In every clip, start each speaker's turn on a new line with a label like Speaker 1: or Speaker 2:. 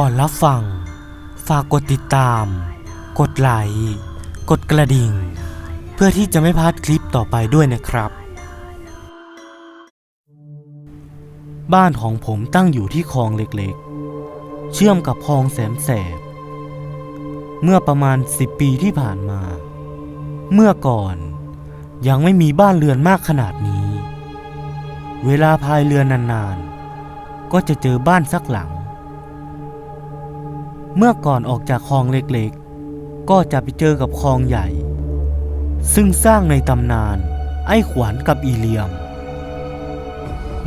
Speaker 1: ก่อนรับฟัง ฝากกดติดตาม กดไลค์กดกระดิ่ง เพื่อที่จะไม่พลาดคลิปต่อไปด้วยนะครับ บ้านของผมตั้งอยู่ที่คลองเล็กๆ เชื่อมกับคลองแสมแสบ เมื่อประมาณ 10 ปีที่ผ่านมา เมื่อก่อนยังไม่มีบ้านเรือนมากขนาดนี้ เวลาพายเรือนานๆ ก็จะเจอบ้านสักหลัง เมื่อก่อนออกจากคลองเล็กๆ ก็จะไปเจอกับคลองใหญ่ ซึ่งสร้างในตำนาน ไอ้ขวานกับอีเลียม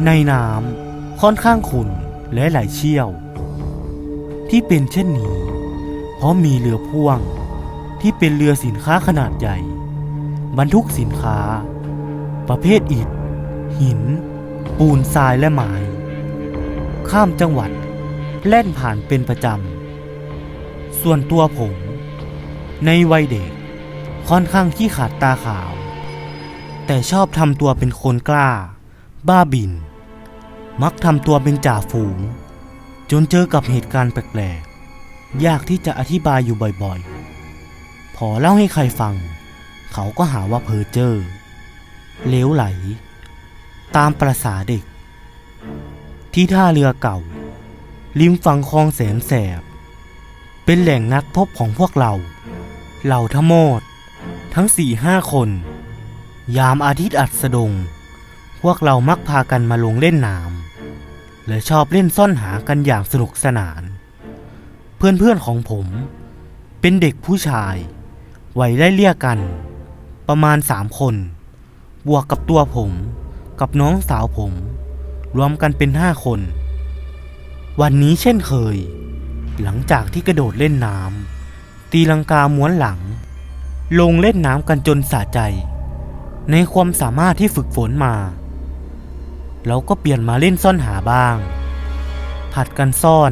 Speaker 1: ในน้ำค่อนข้างขุ่นและไหลเชี่ยว ที่เป็นเช่นนี้ เพราะมีเรือพ่วงที่เป็นเรือสินค้าขนาดใหญ่ บรรทุกสินค้า ประเภทอิฐ หิน ปูนทรายและไม้ข้ามจังหวัด แล่นผ่านเป็นประจำ ส่วนตัวผม ในวัยเด็กค่อนข้างขี้ขาดตาขาว แต่ชอบทำตัวเป็นคนกล้า บ้าบิน มักทำตัวเป็นจ่าฝูง จนเจอกับเหตุการณ์แปลกๆ ยากที่จะอธิบายอยู่บ่อยๆ พอเล่าให้ใครฟัง เขาก็หาว่าเพ้อเจ้อเลวไหล ตามประษาเด็ก ที่ท่าเรือเก่า ริมฝั่งคลองแสนแสบ เป็นแหล่งนักพบของพวกเรา เหล่าทโมดทั้งสี่ห้าคน ยามอาทิตย์อัสดง พวกเรามักพากันมาลงเล่นน้ำและชอบเล่นซ่อนหากันอย่างสนุกสนาน เพื่อนๆของผม เป็นเด็กผู้ชายวัยไล่เลี่ยกัน ประมาณสามคน บวกกับตัวผมกับน้องสาวผม รวมกันเป็นห้าคน วันนี้เช่นเคย หลังจากที่กระโดดเล่นน้ำตีลังกาม้วนหลัง ลงเล่นน้ำกันจนสะใจ ในความสามารถที่ฝึกฝนมา เราก็เปลี่ยนมาเล่นซ่อนหาบ้าง ผัดกันซ่อน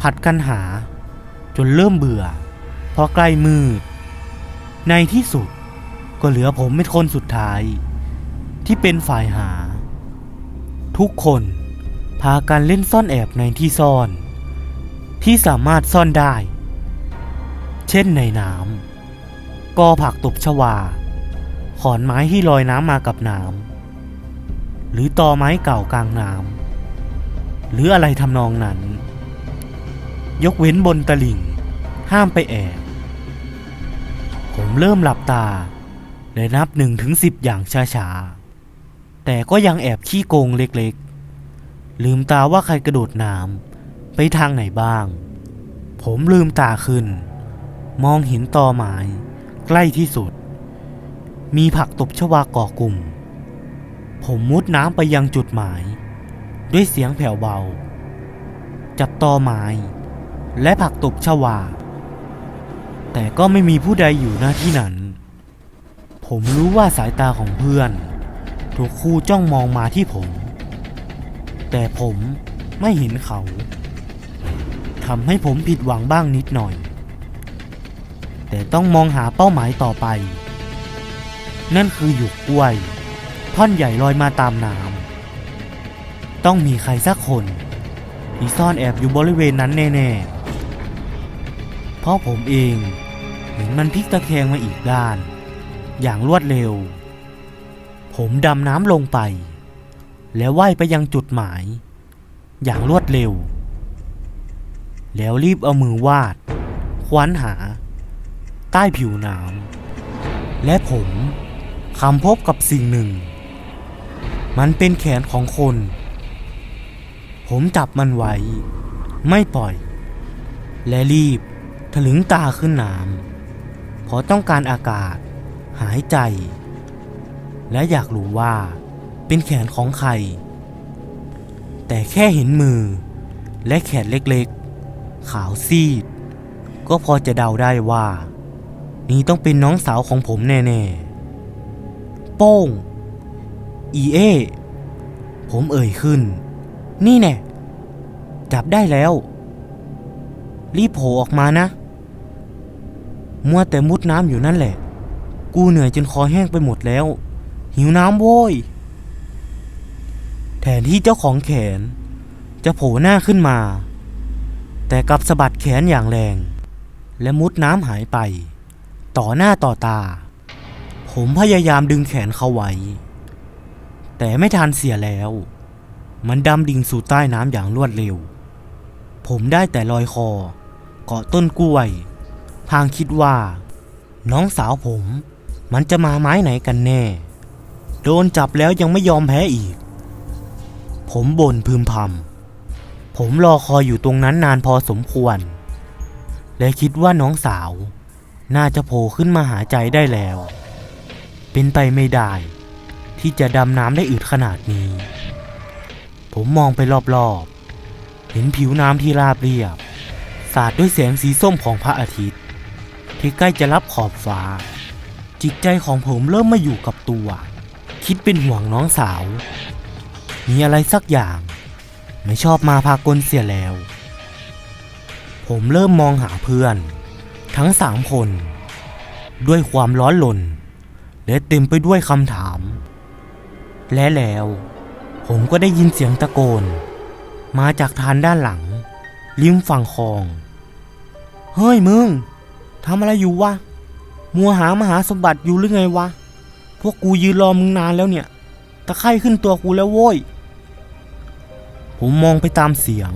Speaker 1: ผัดกันหา จนเริ่มเบื่อ พอใกล้มืด ในที่สุดก็เหลือผมเป็นคนสุดท้าย ที่เป็นฝ่ายหา ทุกคนพากันเล่นซ่อนแอบในที่ซ่อน ที่สามารถซ่อนได้ เช่นในน้ำกอผักตบชวา ขอนไม้ที่ลอยน้ำมากับน้ำหรือตอไม้เก่ากลางน้ำหรืออะไรทำนองนั้น ยกเว้นบนตลิ่ง ห้ามไปแอบผมเริ่มหลับตา และนับหนึ่งถึงสิบอย่างช้าๆ แต่ก็ยังแอบขี้โกงเล็กๆ ลืมตาว่าใครกระโดดน้ำ ไปทางไหนบ้าง ผมลืมตาขึ้น มองเห็นตอไม้ใกล้ที่สุด มีผักตบชวาก่อกลุ่ม ผมมุดน้ำไปยังจุดหมาย ด้วยเสียงแผ่วเบา จับตอไม้และผักตบชวา แต่ก็ไม่มีผู้ใดอยู่หน้าที่นั้น ผมรู้ว่าสายตาของเพื่อนทุกคู่จ้องมองมาที่ผม แต่ผมไม่เห็นเขา ทำให้ผมผิดหวังบ้างนิดหน่อย แต่ต้องมองหาเป้าหมายต่อไป นั่นคือหยุกกล้วย ท่อนใหญ่ลอยมาตามน้ำต้องมีใครสักคนที่ซ่อนแอบอยู่บริเวณนั้นแน่ๆ เพราะผมเองเห็นมันพลิกตะแคงมาอีกด้าน อย่างรวดเร็ว ผมดำน้ำลงไป แล้วว่ายไปยังจุดหมาย อย่างรวดเร็ว แล้วรีบเอามือวาด คว้านหา ใต้ผิวน้ำและผมคำพบกับสิ่งหนึ่ง มันเป็นแขนของคน ผมจับมันไว้ ไม่ปล่อย และรีบถลึงตาขึ้นน้ำเพราะต้องการอากาศ หายใจ และอยากรู้ว่าเป็นแขนของใคร แต่แค่เห็นมือและแขนเล็กๆ ขาวซีด ก็พอจะเดาได้ว่า นี่ต้องเป็นน้องสาวของผมแน่ๆ โป้ง อีเอ ผมเอ่ยขึ้น นี่แน่จับได้แล้ว รีบโผล่ออกมานะ มัวแต่มุดน้ำอยู่นั่นแหละ กูเหนื่อยจนคอแห้งไปหมดแล้ว หิวน้ำโว้ย แทนที่เจ้าของแขน จะโผล่หน้าขึ้นมา แต่กลับสะบัดแขนอย่างแรง และมุดน้ำหายไป ต่อหน้าต่อตา ผมพยายามดึงแขนเขาไว้ แต่ไม่ทันเสียแล้ว มันดำดิ่งสู่ใต้น้ำอย่างรวดเร็ว ผมได้แต่ลอยคอ เกาะต้นกล้วย พางคิดว่า น้องสาวผมมันจะมาไม้ไหนกันแน่ โดนจับแล้วยังไม่ยอมแพ้อีก ผมบ่นพึมพำ ผมรอคอยอยู่ตรงนั้นนานพอสมควร และคิดว่าน้องสาว น่าจะโผล่ขึ้นมาหาใจได้แล้ว เป็นไปไม่ได้ ที่จะดำน้ำได้อึดขนาดนี้ ผมมองไปรอบๆ เห็นผิวน้ำที่ราบเรียบ สาดด้วยแสงสีส้มของพระอาทิตย์ ที่ใกล้จะรับขอบฟ้า จิตใจของผมเริ่มมาอยู่กับตัว คิดเป็นห่วงน้องสาว มีอะไรสักอย่าง ไม่ชอบมาพากลเสียแล้ว ผมเริ่มมองหาเพื่อน ทั้งสามคน ด้วยความร้อนรนและเต็มไปด้วยคำถาม และแล้ว ผมก็ได้ยินเสียงตะโกน มาจากทานด้านหลัง ริมฝั่งคลอง เฮ้ยมึงทำอะไรอยู่วะ มัวหามหาสมบัติอยู่หรือไงวะ พวกกูยืนรอมึงนานแล้วเนี่ย ตะไคร่ขึ้นตัวกูแล้วโว้ย ผมมองไปตามเสียง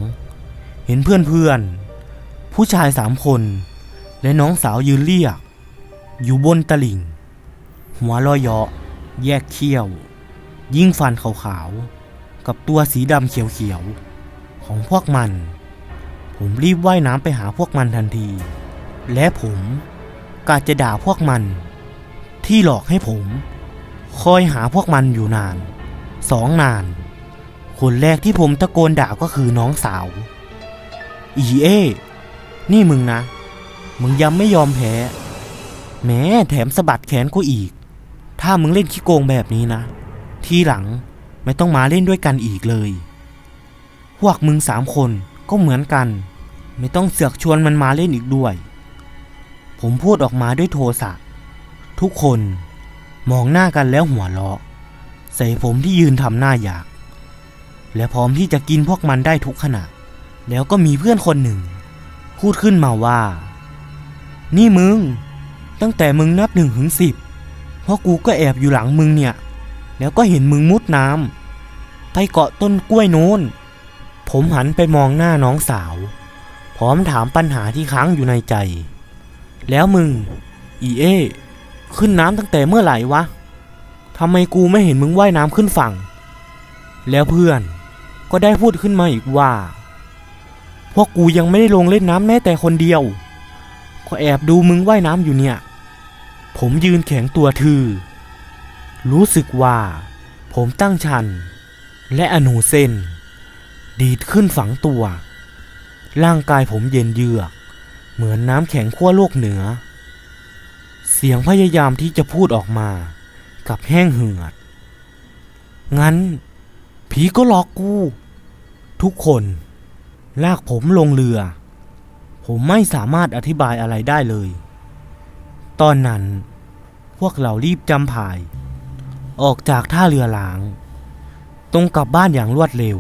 Speaker 1: เห็นเพื่อนๆ ผู้ชายสามคน และน้องสาวยืนเรียก อยู่บนตลิ่ง หัวลอยเยาะ แยกเขี้ยว ยิ่งฟันขาวๆ กับตัวสีดำเขียวๆ ของพวกมัน ผมรีบว่ายน้ำไปหาพวกมันทันที และผมกาจะด่าพวกมัน ที่หลอกให้ผม คอยหาพวกมันอยู่นานสองนาน คนแรกที่ผมตะโกนด่าก็คือน้องสาว อีเอนี่มึงนะ มึงยังไม่ยอมแพ้ แม้แถมสะบัดแขนกูอีก ถ้ามึงเล่นขี้โกงแบบนี้นะ ทีหลังไม่ต้องมาเล่นด้วยกันอีกเลย พวกมึงสามคนก็เหมือนกัน ไม่ต้องเสือกชวนมันมาเล่นอีกด้วย ผมพูดออกมาด้วยโทสะ ทุกคนมองหน้ากันแล้วหัวเราะ ใส่ผมที่ยืนทำหน้าอยาก และพร้อมที่จะกินพวกมันได้ทุกขณะ แล้วก็มีเพื่อนคนหนึ่ง พูดขึ้นมาว่า นี่มึง ตั้งแต่มึงนับหนึ่งถึงสิบเพราะกูก็แอบอยู่หลังมึงเนี่ย แล้วก็เห็นมึงมุดน้ำไปเกาะต้นกล้วยโน้น ผมหันไปมองหน้าน้องสาว พร้อมถามปัญหาที่ค้างอยู่ในใจ แล้วมึง อีเอขึ้นน้ำตั้งแต่เมื่อไหร่วะทำไมกูไม่เห็นมึงว่ายน้ำขึ้นฝั่ง แล้วเพื่อน ก็ได้พูดขึ้นมาอีกว่า พวกกูยังไม่ได้ลงเล่นน้ำแม้แต่คนเดียว ก็แอบดูมึงว่ายน้ำอยู่เนี่ย ผมยืนแข็งตัวทื่อรู้สึกว่า ผมตั้งชัน และอนูเส้น ดีดขึ้นฝังตัว ร่างกายผมเย็นเยือก เหมือนน้ำแข็งขั้วโลกเหนือ เสียงพยายามที่จะพูดออกมา กับแห้งเหือด งั้น ผีก็หลอกกู ทุกคนลากผมลงเรือ ผมไม่สามารถอธิบายอะไรได้เลย ตอนนั้น พวกเรารีบจำผาย ออกจากท่าเรือหลาง ตรงกลับบ้านอย่างรวดเร็ว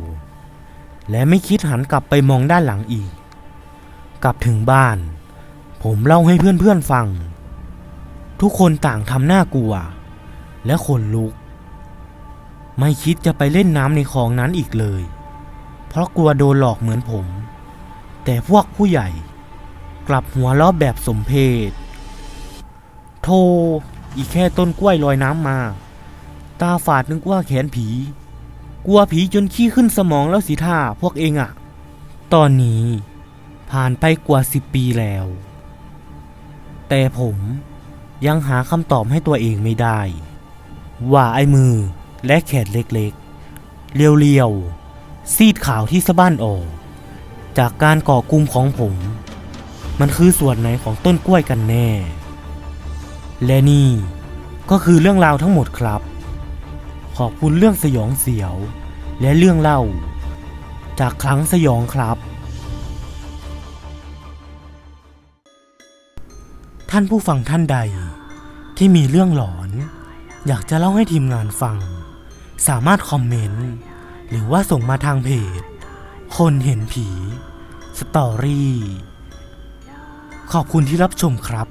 Speaker 1: และไม่คิดหันกลับไปมองด้านหลังอีก กลับถึงบ้าน ผมเล่าให้เพื่อนๆฟัง ทุกคนต่างทำหน้ากลัว และขนลุก ไม่คิดจะไปเล่นน้ำในคลองนั้นอีกเลย เพราะกลัวโดนหลอกเหมือนผม แต่พวกผู้ใหญ่ กลับหัวล้อแบบสมเพศโธ่อีกแค่ต้นกล้วยลอยน้ำมา ตาฝาดนึกว่าแขนผี กลัวผีจนขี้ขึ้นสมองแล้วสิท่าพวกเองอะตอนนี้ผ่านไปกว่าสิบปีแล้ว แต่ผมยังหาคำตอบให้ตัวเองไม่ได้ ว่าไอ้มือ และแขนเล็กๆ เรียวๆ ซีดขาวที่สะบั้นออก จากการก่อกลุ่มของผม มันคือส่วนไหนของต้นกล้วยกันแน่ และนี่ก็คือเรื่องราวทั้งหมดครับ ขอบคุณเรื่องสยองเสียว และเรื่องเล่า จากครั้งสยองครับ ท่านผู้ฟังท่านใดที่มีเรื่องหลอน อยากจะเล่าให้ทีมงานฟัง สามารถคอมเมนต์ หรือว่าส่งมาทางเพจ คนเห็นผี สตอรี่ ขอบคุณที่รับชมครับ